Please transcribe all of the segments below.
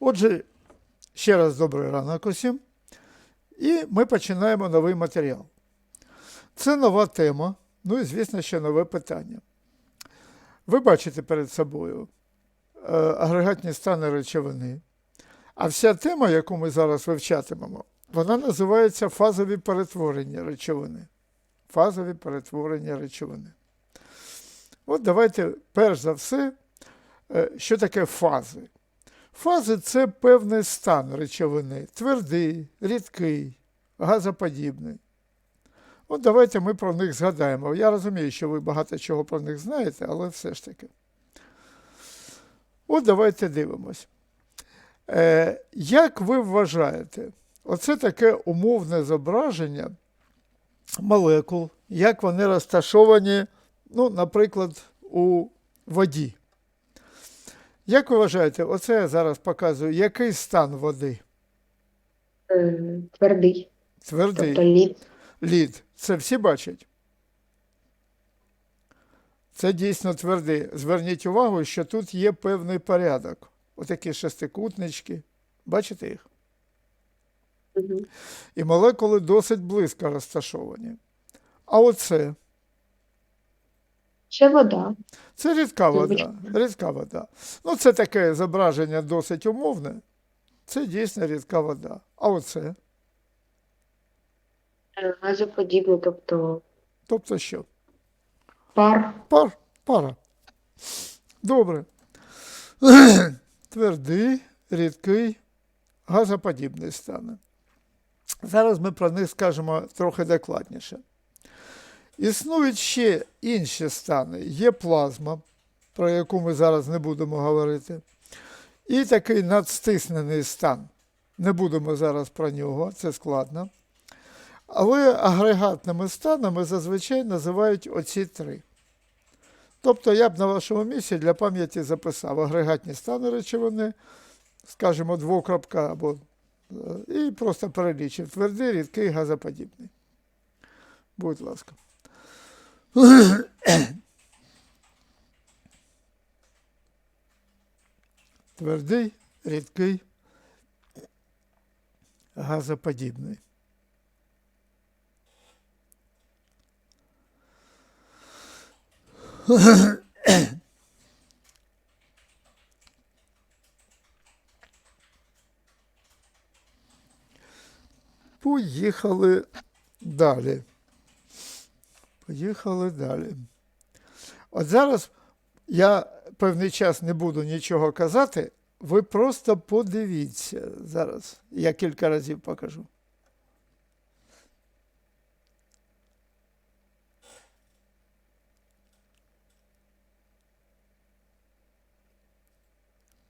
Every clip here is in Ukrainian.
Отже, ще раз добрий ранок усім. І ми починаємо новий матеріал. Це нова тема, ну і, звісно, ще нове питання. Ви бачите перед собою е, агрегатні стани речовини. А вся тема, яку ми зараз вивчатимемо, вона називається фазові перетворення речовини. Фазові перетворення речовини. От давайте, перш за все, е, що таке фази? Фази це певний стан речовини, твердий, рідкий, газоподібний. От давайте ми про них згадаємо. Я розумію, що ви багато чого про них знаєте, але все ж таки. От давайте дивимось. Е, як ви вважаєте, оце таке умовне зображення молекул, як вони розташовані, ну, наприклад, у воді. Як ви вважаєте, оце я зараз показую, який стан води? Е, Твердий, Твердий тобто лід. лід. Це всі бачать? Це дійсно твердий. Зверніть увагу, що тут є певний порядок. Отакі шестикутнички. Бачите їх? Мгм. І молекули досить близько розташовані. А оце Ще вода. це рідка вода. Рідка вода. Ну, це таке зображення досить умовне. Це дійсно рідка вода. А оце? Е, Газоподібний, тобто Тобто що? пар. Пар, пара. Добре. Твердий, рідкий, газоподібний стане. Зараз ми про них скажемо трохи докладніше. Існують ще інші стани. Є плазма, про яку ми зараз не будемо говорити. І такий надстиснений стан. Не будемо зараз про нього, це складно. Але агрегатними станами зазвичай називають оці три. Тобто я б на вашому місці для пам'яті записав агрегатні стани речовини, скажімо, двокрапка або е, і просто перелічив твердий, рідкий, газоподібний. Будь ласка. Твердий, рідкий, газоподібний. Поїхали далі. Поїхали далі. От зараз я певний час не буду нічого казати. Ви просто подивіться зараз. Я кілька разів покажу.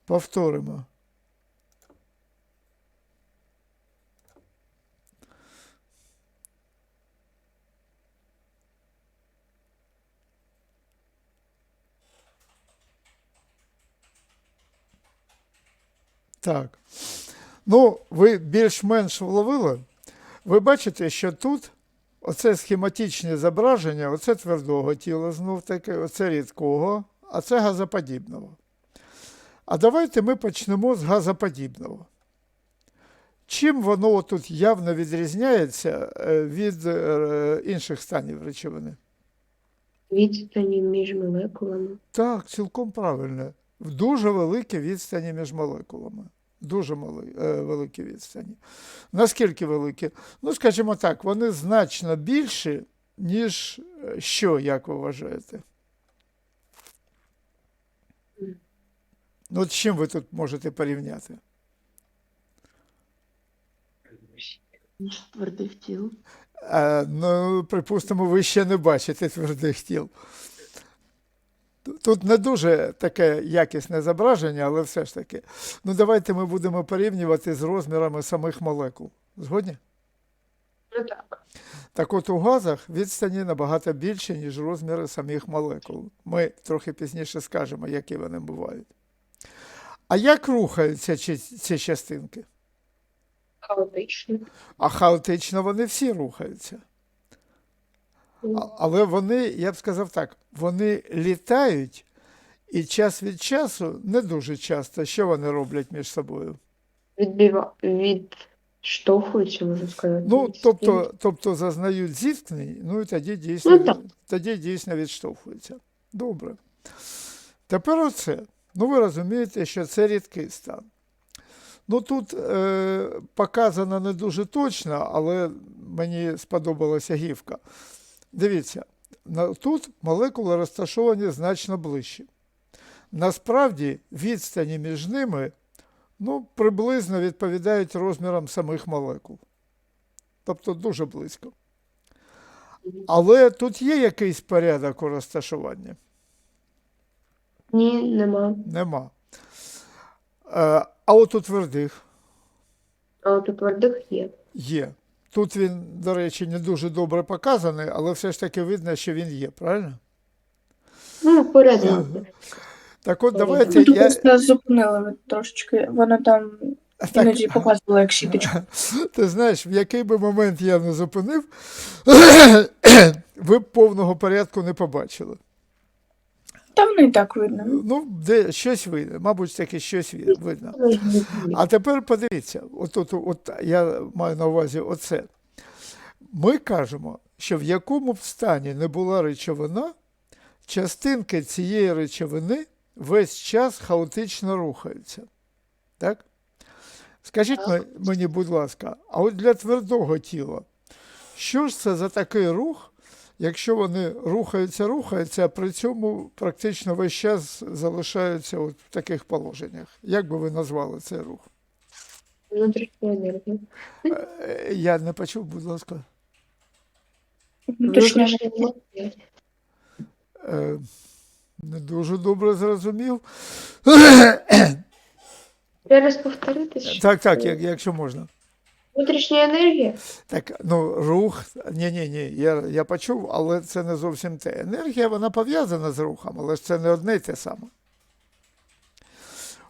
Повторимо. Так. Ну, ви більш-менш вловили. Ви бачите, що тут оце схематичне зображення, оце твердого тіла знов таки, оце рідкого, а це газоподібного. А давайте ми почнемо з газоподібного. Чим воно тут явно відрізняється е, від е, інших станів речовини? Відстані між молекулами. Так, цілком правильно. В дуже великі відстані між молекулами. Дуже мали, е, великі відстані. Наскільки великі? Ну, скажімо так, вони значно більші, ніж е, що, як ви вважаєте? Ну, от з чим ви тут можете порівняти? Ніж твердих тіл. Е, ну, припустимо, ви ще не бачите твердих тіл. Ту- Тут не дуже таке якісне зображення, але все ж таки. Ну, давайте ми будемо порівнювати з розмірами самих молекул. Згодні? Ну так. Так от у газах відстані набагато більше, ніж розміри самих молекул. Ми трохи пізніше скажемо, які вони бувають. А як рухаються ці, ці частинки? Хаотично. А хаотично вони всі рухаються. Але вони, я б сказав так, вони літають І час від часу, не дуже часто, що вони роблять між собою? Відбива... Відштовхуються, можна сказати. Ну, тобто, тобто зазнають зіткнень, ну і тоді дійсно, Ну, тоді дійсно відштовхуються. Добре. Тепер оце. Ну, ви розумієте, що це рідкий стан. Ну, тут е, показано не дуже точно, але мені сподобалася гівка. Дивіться, тут молекули розташовані значно ближче. Насправді, відстані між ними ну, приблизно відповідають розмірам самих молекул. Тобто дуже близько. Але тут є якийсь порядок у розташуванні? Ні, нема. Нема. Е, а от у твердих А от у твердих є. є. Тут він, до речі, не дуже добре показаний, але все ж таки видно, що він є, правильно? Ну, порядок. Так от давайте Ну, тут я. просто зупинили трошечки. Воно там Так, іноді показувало як щіточку. ти знаєш, в який би момент я не зупинив, ви б повного порядку не побачили. Та воно і так видно. Ну, де щось видно, мабуть, таки щось видно. А тепер подивіться, от, от, от я маю на увазі оце. Ми кажемо, що в якому б стані не була речовина, частинки цієї речовини весь час хаотично рухаються. Так? Скажіть мені, будь ласка, а от для твердого тіла, що ж це за такий рух, якщо вони рухаються, рухаються, а при цьому практично весь час залишаються от в таких положеннях? Як би ви назвали цей рух? Внутрішня енергія. Е, Я не почув, будь ласка. Внутрішня енергія. Е, Не дуже добре зрозумів. Ще раз повторитись. Так, так, якщо можна. Внутрішня енергія? Так, ну, рух, ні, ні, ні, я, я почув, але це не зовсім те. Енергія, вона пов'язана з рухом, але ж це не одне й те саме.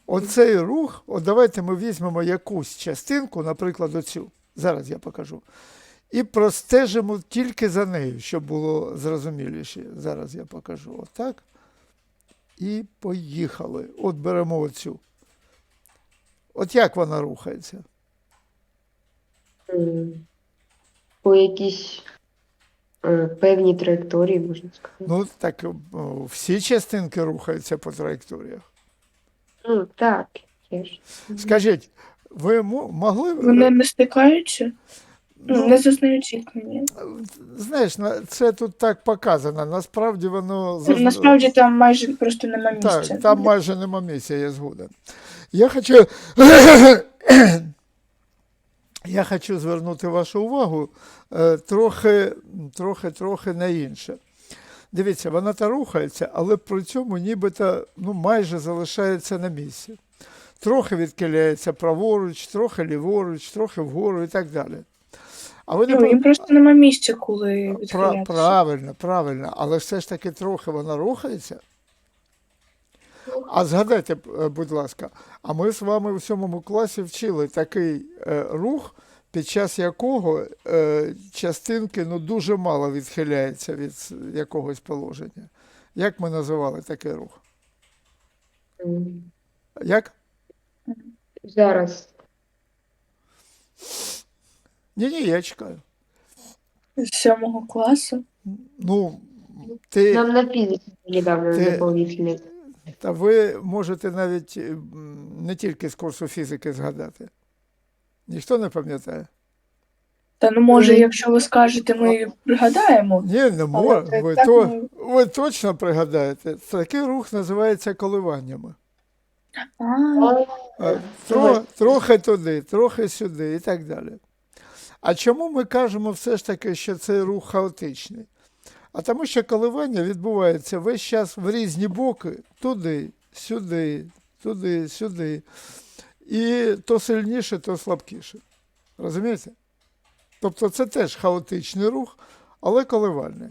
Оцей рух, от давайте ми візьмемо якусь частинку, наприклад, оцю, зараз я покажу, і простежимо тільки за нею, щоб було зрозуміліше. Зараз я покажу. Отак. І поїхали. От беремо оцю. От як вона рухається? М, По якійсь е, певній траєкторії, можна сказати. Ну, так всі частинки рухаються по траєкторіях. Ну, так, є ж. Скажіть, ви могли б- Вони не стикаються, ну, ну, не зазнають зіткнення. знаєш, це тут так показано. Насправді воно зазна- Насправді там майже просто нема місця. так, там майже нема місця, я згоден. Я хочу, я хочу звернути вашу увагу е, трохи, трохи, трохи на інше. Дивіться, вона та рухається, але при цьому нібито ну, майже залишається на місці. Трохи відкиляється праворуч, трохи ліворуч, трохи вгору і так далі. А ви не Ну, їм просто нема місця, коли Пра- правильно, правильно, але все ж таки трохи вона рухається. А згадайте, е, будь ласка, а ми з вами у сьомому класі вчили такий е, рух, під час якого е, частинки ну, дуже мало відхиляються від якогось положення. Як ми називали такий рух? Як? Зараз. Ні, ні, я чекаю. З сьомого класу. Ну, ти, Нам на фізиці недавно Ти-. Та ви можете навіть е, не тільки з курсу фізики згадати. Ніхто не пам'ятає? Та ну може, якщо ви скажете, ми пригадаємо. Ні, не Але може. Ви, так, то, ну, ви точно пригадаєте. Такий рух називається коливаннями. А, Тро, трохи туди, трохи сюди і так далі. А чому ми кажемо все ж таки, що цей рух хаотичний? А тому що коливання відбувається весь час в різні боки, туди, сюди, туди, сюди. І то сильніше, то слабкіше. Розумієте? Тобто це теж хаотичний рух, але коливальний.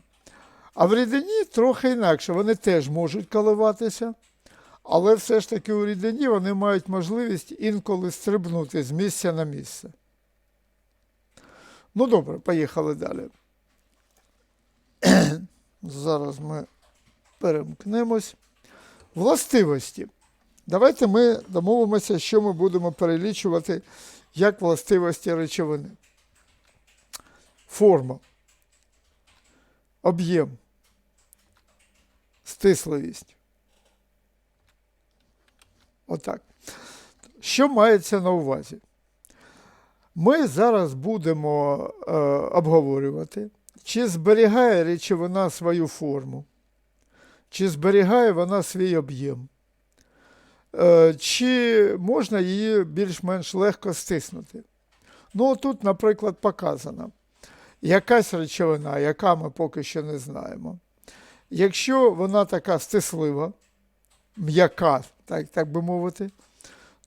А в рідині трохи інакше. Вони теж можуть коливатися, але все ж таки у рідині вони мають можливість інколи стрибнути з місця на місце. Ну добре, поїхали далі. Зараз ми перемкнемось. Властивості. Давайте ми домовимося, що ми будемо перелічувати як властивості речовини. Форма, об'єм, стисливість. Отак. Що мається на увазі? Ми зараз будемо е, обговорювати, чи зберігає речовина свою форму, чи зберігає вона свій об'єм, е, чи можна її більш-менш легко стиснути. Ну, тут, наприклад, показано якась речовина, яка ми поки що не знаємо. Якщо вона така стислива, м'яка, так, так би мовити,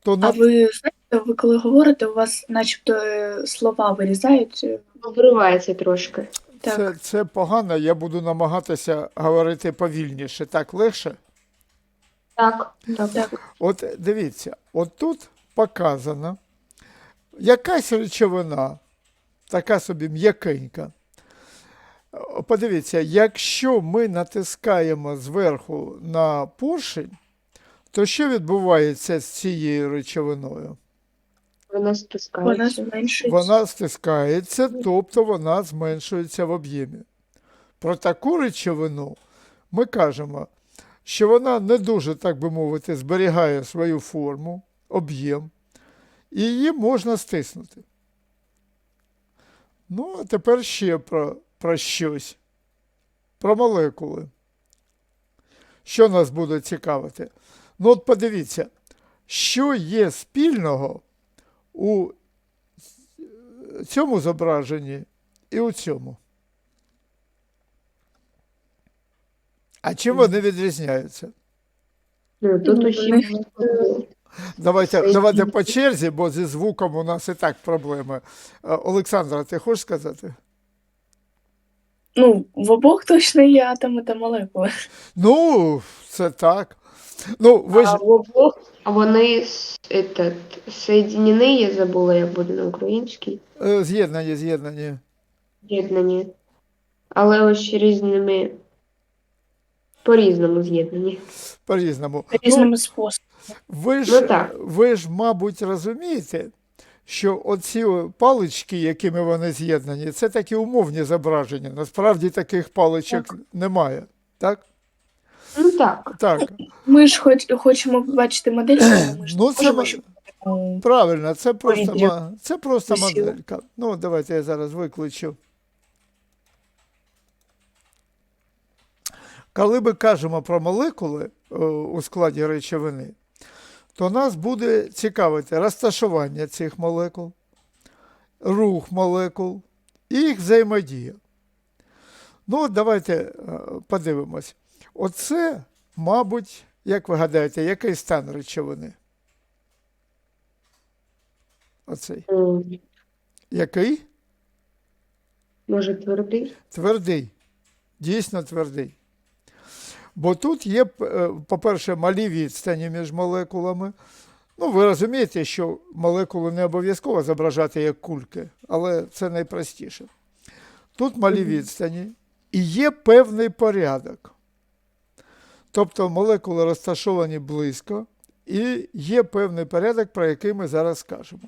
то А ви знаєте, ви коли говорите, у вас начебто е, слова вирізають. е, Обривається трошки. Так. Це, це погано, я буду намагатися говорити повільніше, так легше. Так, так. Так. От дивіться, от тут показано якась речовина, така собі м'якенька. Подивіться, якщо ми натискаємо зверху на поршень, то що відбувається з цією речовиною? Вона стискається. Вона зменшується. Вона стискається, тобто вона зменшується в об'ємі. Про таку речовину ми кажемо, що вона не дуже, так би мовити, зберігає свою форму, об'єм, і її можна стиснути. Ну, а тепер ще про, про щось. Про молекули. Що нас буде цікавити? Ну, от подивіться, що є спільного у цьому зображенні і у цьому. А чим вони відрізняються? Тут молекули. Давайте, давайте по черзі, бо зі звуком у нас і так проблеми. Е, Олександра, ти хочеш сказати? Ну, в обох точно є атоми та молекули. Ну, це так. Ну, ви ж А, в обох- вони с- этот, соєдинені, я забула, як буде на українській. е, з'єднані, з'єднані. З'єднані. Але ось різними по-різному з'єднані. По-різному. Ну, Різними способами. Ви ж, Ну, так. ви ж, мабуть, розумієте, що оці палички, якими вони з'єднані, це такі умовні зображення. Насправді таких паличок немає. Так? Ну так. Так. Ми ж хоч, хочемо побачити модель, ми ж Ну, це можемо, щоб Правильно, це просто, ма- це просто Висіло. моделька. Ну, давайте я зараз викличу. Коли ми кажемо про молекули е, у складі речовини, то нас буде цікавити розташування цих молекул, рух молекул і їх взаємодія. Ну, от давайте е, подивимось. Оце, мабуть, як ви гадаєте, який стан речовини? Оцей. Який? Може твердий? Твердий. Дійсно твердий. Бо тут є, е, по-перше, малі відстані між молекулами. Ну, ви розумієте, що молекули не обов'язково зображати як кульки, але це найпростіше. Тут малі відстані і є певний порядок. Тобто молекули розташовані близько, і є певний порядок, про який ми зараз скажемо.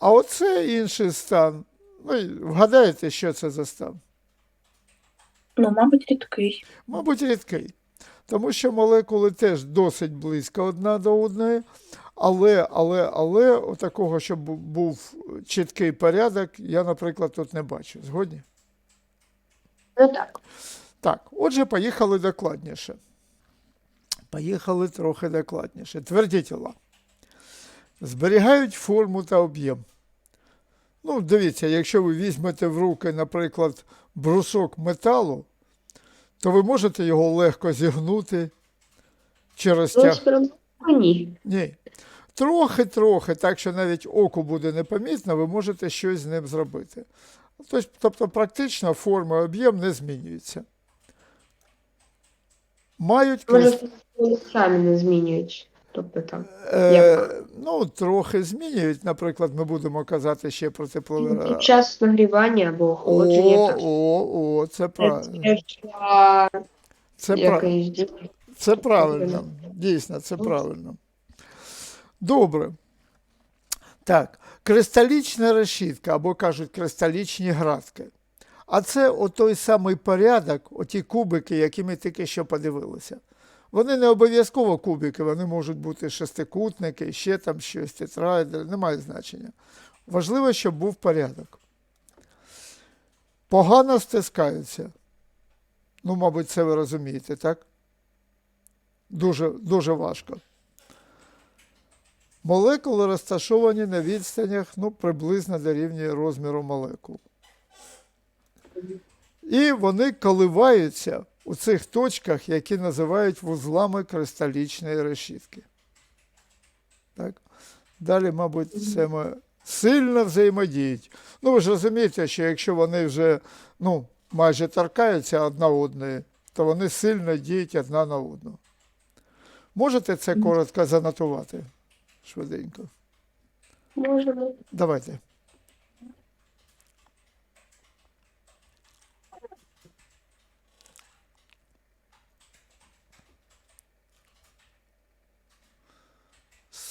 А оце інший стан. Ну, і вгадаєте, що це за стан? Ну, мабуть, рідкий. Мабуть, рідкий. Тому що молекули теж досить близько одна до одної, але, але, але такого, щоб був чіткий порядок, я, наприклад, тут не бачу. Згодні? Ну так. Так, отже, поїхали докладніше. Поїхали трохи докладніше. Тверді тіла. Зберігають форму та об'єм. Ну, дивіться, якщо ви візьмете в руки, наприклад, брусок металу, то ви можете його легко зігнути через тяг. ні. Ні. Трохи-трохи, так що навіть оку буде непомітно, ви можете щось з ним зробити. Тобто, практично форма і об'єм не змінюються. Мають крис- Може, вони самі не змінюють. Тобто там. е, ну, трохи змінюють. Наприклад, ми будемо казати ще про теплове. Під час нагрівання або охолодження. О, так. о, о, це правильно. Це Це, пра- якийсь. Це правильно. Дійсно, це правильно. Добре. Так, кристалічна решітка, або кажуть кристалічні градки. А це отой самий порядок, оті кубики, які ми тільки що подивилися. Вони не обов'язково кубики, вони можуть бути шестикутники, ще там щось, тетраедри, немає значення. Важливо, щоб був порядок. Погано стискаються. Ну, мабуть, це ви розумієте, так? Дуже, дуже важко. Молекули розташовані на відстанях ну, приблизно дорівнює розміру молекул. І вони коливаються у цих точках, які називають вузлами кристалічної решітки. Так? Далі, мабуть, це ми сильно взаємодіють. Ну, ви ж розумієте, що якщо вони вже ну, майже торкаються одна одної, то вони сильно діють одна на одну. Можете це коротко занотувати? Швиденько. Можемо. Давайте.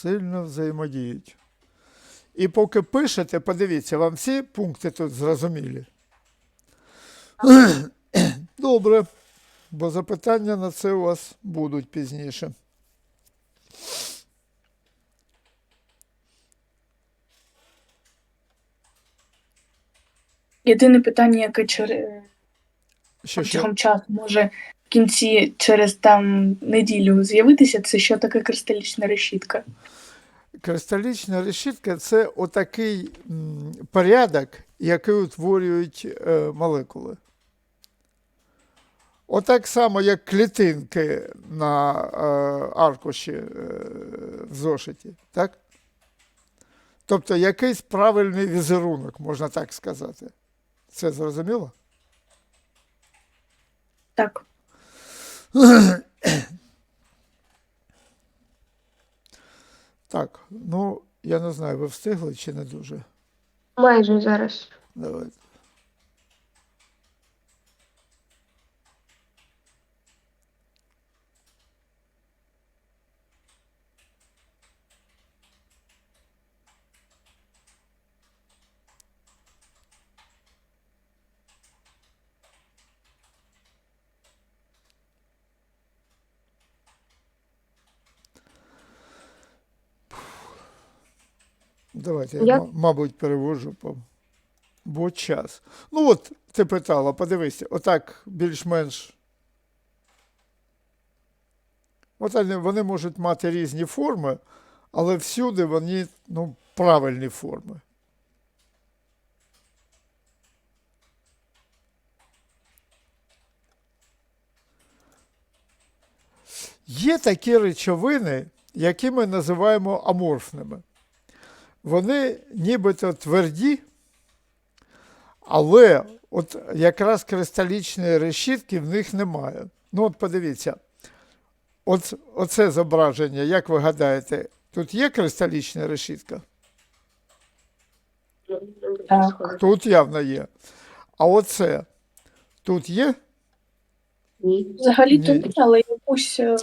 Сильно взаємодіють. І поки пишете, подивіться, вам всі пункти тут зрозумілі. Добре, бо запитання на це у вас будуть пізніше. Єдине питання, яке через Що, часу може в кінці через там неділю з'явитися, це що таке кристалічна решітка. Кристалічна решітка це отакий порядок, який утворюють е, молекули. Отак само, як клітинки на е, аркуші е, в зошиті. Так? Тобто якийсь правильний візерунок, можна так сказати. Це зрозуміло? Так, Так, ну я не знаю, ви встигли чи не дуже. Майже зараз. Давайте. Давайте я, Я- мабуть, переводжу по бо час. Ну от ти питала, подивися, отак більш-менш. От вони можуть мати різні форми, але всюди вони ну, правильні форми. Є такі речовини, які ми називаємо аморфними. Вони нібито тверді, але от якраз кристалічної решітки в них немає. Ну, от подивіться, от, оце зображення, як ви гадаєте, тут є кристалічна решітка? Так. Тут явно є. А оце тут є? Взагалі то Ні. але якусь е,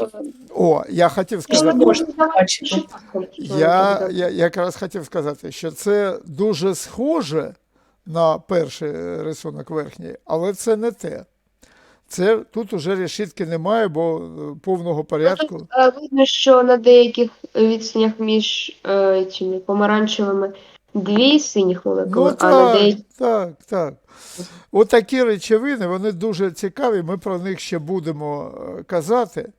О, я хотів сказати. можна бачити. Я, я якраз хотів сказати, що це дуже схоже на перший рисунок верхній, але це не те. Це тут уже решітки немає, бо е, повного порядку. Тут, е, видно, що на деяких відстанях між е, цими помаранчевими дві синіх молекули, Ну а на так, так, так. От речовини, вони дуже цікаві, ми про них ще будемо е, казати.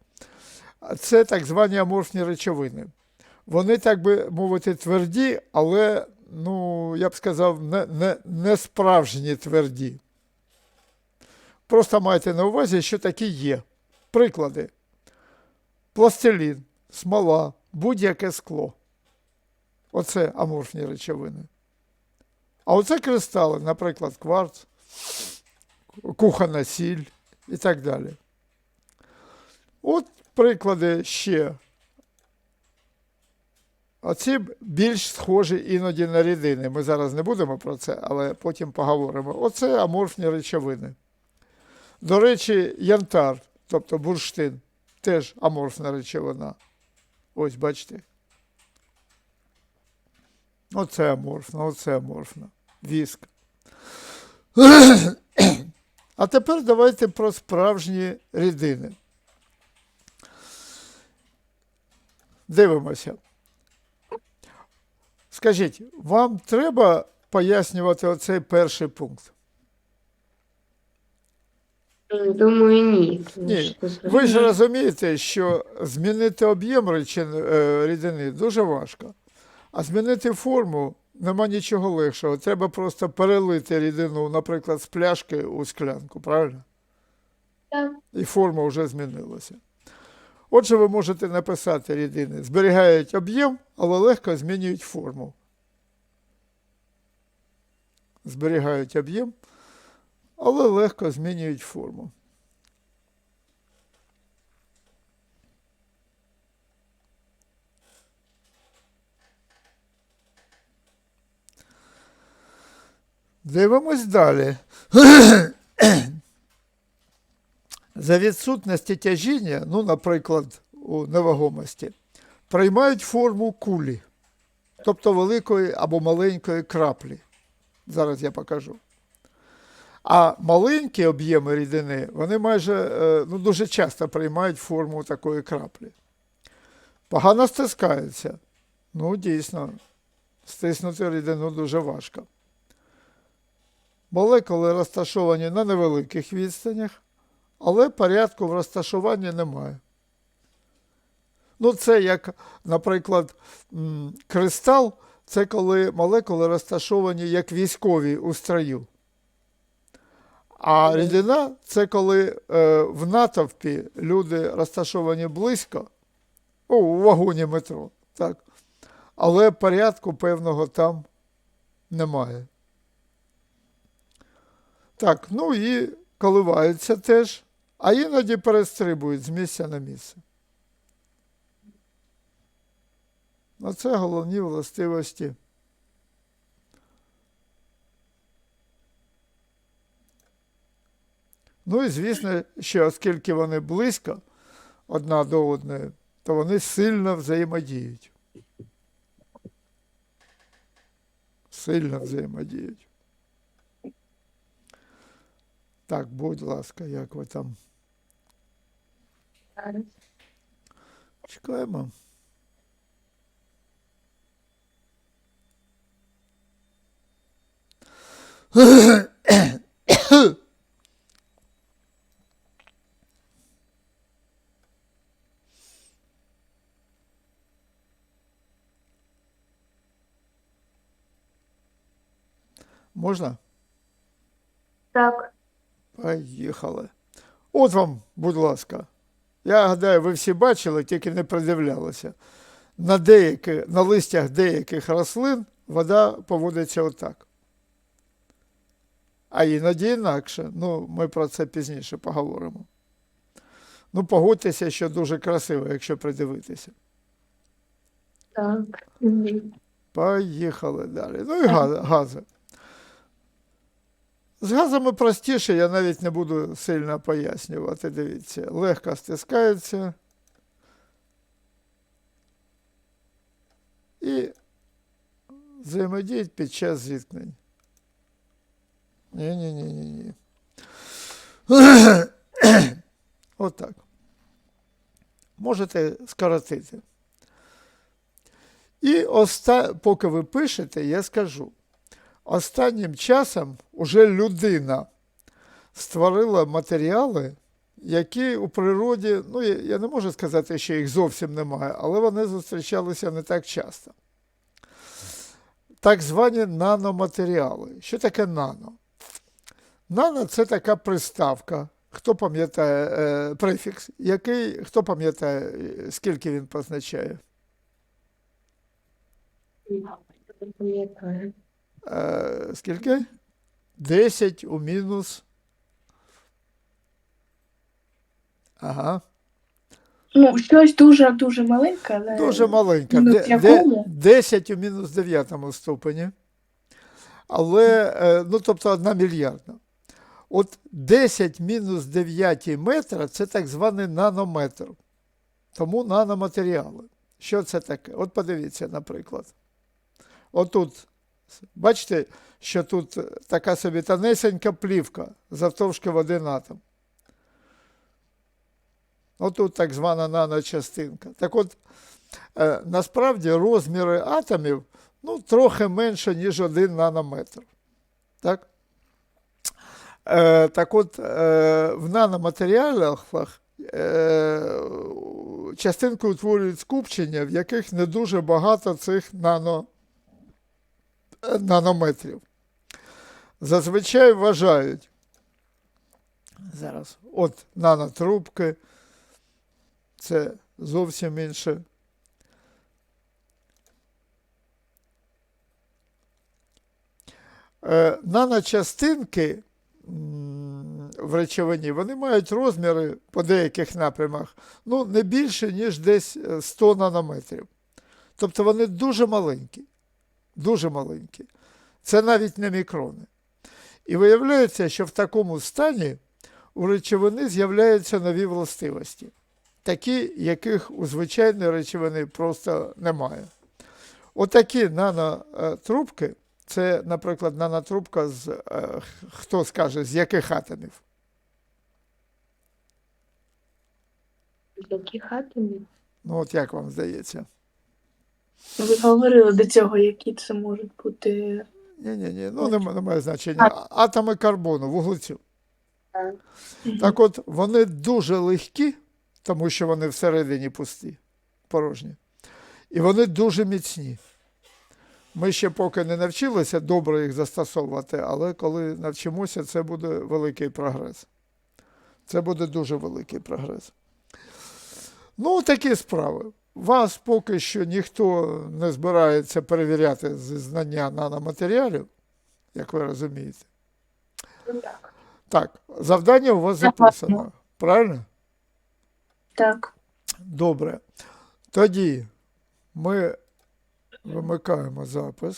Це так звані аморфні речовини. Вони, так би мовити, тверді, але, ну, я б сказав, не, не, не справжні тверді. Просто майте на увазі, що такі є. Приклади: пластилін, смола, будь-яке скло. Оце аморфні речовини. А оце кристали, наприклад, кварц, кухонна сіль і так далі. От приклади ще. Оці більш схожі іноді на рідини. Ми зараз не будемо про це, але потім поговоримо. Оце аморфні речовини. До речі, янтар, тобто бурштин, теж аморфна речовина. Ось бачите. Оце аморфна, оце аморфна. Віск. А тепер давайте про справжні рідини. Дивимося. Скажіть, вам треба пояснювати оцей перший пункт? Думаю, ні. Ні, Ви ж розумієте, що змінити об'єм е, рідини дуже важко, а змінити форму нема нічого легшого. Треба просто перелити рідину, наприклад, з пляшки у склянку, правильно? Так. І форма вже змінилася. Отже, ви можете написати рідини, зберігають об'єм, але легко змінюють форму. Зберігають об'єм, але легко змінюють форму. Дивимось далі. За відсутності тяжіння, ну, наприклад, у невагомості, приймають форму кулі, тобто великої або маленької краплі. Зараз я покажу. А маленькі об'єми рідини, вони майже е, ну, дуже часто приймають форму такої краплі. Погано стискаються. Ну, дійсно, стиснути рідину дуже важко. Молекули розташовані на невеликих відстанях, але порядку в розташуванні немає. Ну, це як, наприклад, кристал це коли молекули розташовані як військові у строю. А рідина це коли е, в натовпі люди розташовані близько, о, у вагоні метро, так. Але порядку певного там немає. Так, ну і коливаються теж, а іноді перестрибують з місця на місце. Оце головні властивості. Ну і звісно, що оскільки вони близько одна до одної, то вони сильно взаємодіють. Сильно взаємодіють. Так, будь ласка, як ви там? Чекаємо. Можна? Так. Поїхали. От вам, будь ласка. Я гадаю, ви всі бачили, тільки не придивлялися. На, деякі, на листях деяких рослин вода поводиться отак. А іноді інакше. Ну, ми про це пізніше поговоримо. Ну, погодьтеся, що дуже красиво, якщо придивитися. Так. Поїхали далі. Ну і га- гази. З газами простіше, я навіть не буду сильно пояснювати. Дивіться, легко стискаються. І взаємодіють під час зіткнень. Ні-ні-ні-ні-ні. Отак. Можете скоротити. І оста... поки ви пишете, я скажу. Останнім часом уже людина створила матеріали, які у природі, ну я, не можу сказати, що їх зовсім немає, але вони зустрічалися не так часто. Так звані наноматеріали. Що таке нано? Нано це така приставка. Хто пам'ятає е, префікс, який, хто пам'ятає, скільки він позначає? Не пам'ятаю. Е, скільки? 10 у мінус. Ага. Ну, щось дуже-дуже маленьке, але Дуже маленька. мінус Де, де, якому? 10 у мінус 9 ступені. Але, е, ну, тобто, одна мільярдна. От 10 мінус 9 метра це так званий нанометр. Тому наноматеріали. Що це таке? От подивіться, наприклад. Отут, бачите, що тут така собі тонесенька плівка завтовшки в один атом. Отут так звана наночастинка. Так от, е, насправді розміри атомів ну, трохи менше, ніж один нанометр. Так? Е, так от, е, в наноматеріалах частинки утворюють скупчення, в яких не дуже багато цих нано, нанометрів. Зазвичай вважають зараз, от нанотрубки, це зовсім інше. Е, наночастинки в речовині, вони мають розміри по деяких напрямах ну, не більше, ніж десь е, 100 нанометрів. Тобто вони дуже маленькі. Дуже маленькі. Це навіть не мікрони. І виявляється, що в такому стані у речовини з'являються нові властивості, такі, яких у звичайної речовини просто немає. Отакі нанотрубки, це, наприклад, нанотрубка з, е, хто скаже, з яких атомів? З Яких атомів? Ну, от як вам здається? Ви говорили до цього, які це можуть бути. Ні-ні-ні, ну немає, немає значення. Атоми карбону, вуглецю. Так от, вони дуже легкі, тому що вони всередині пусті, порожні. І вони дуже міцні. Ми ще поки не навчилися добре їх застосовувати, але коли навчимося, це буде великий прогрес. Це буде дуже великий прогрес. Ну, такі справи. Вас поки що ніхто не збирається перевіряти знання наноматеріалів, як ви розумієте. Так. Так, завдання у вас записано. Правильно? Так. Добре. Тоді ми вимикаємо запис.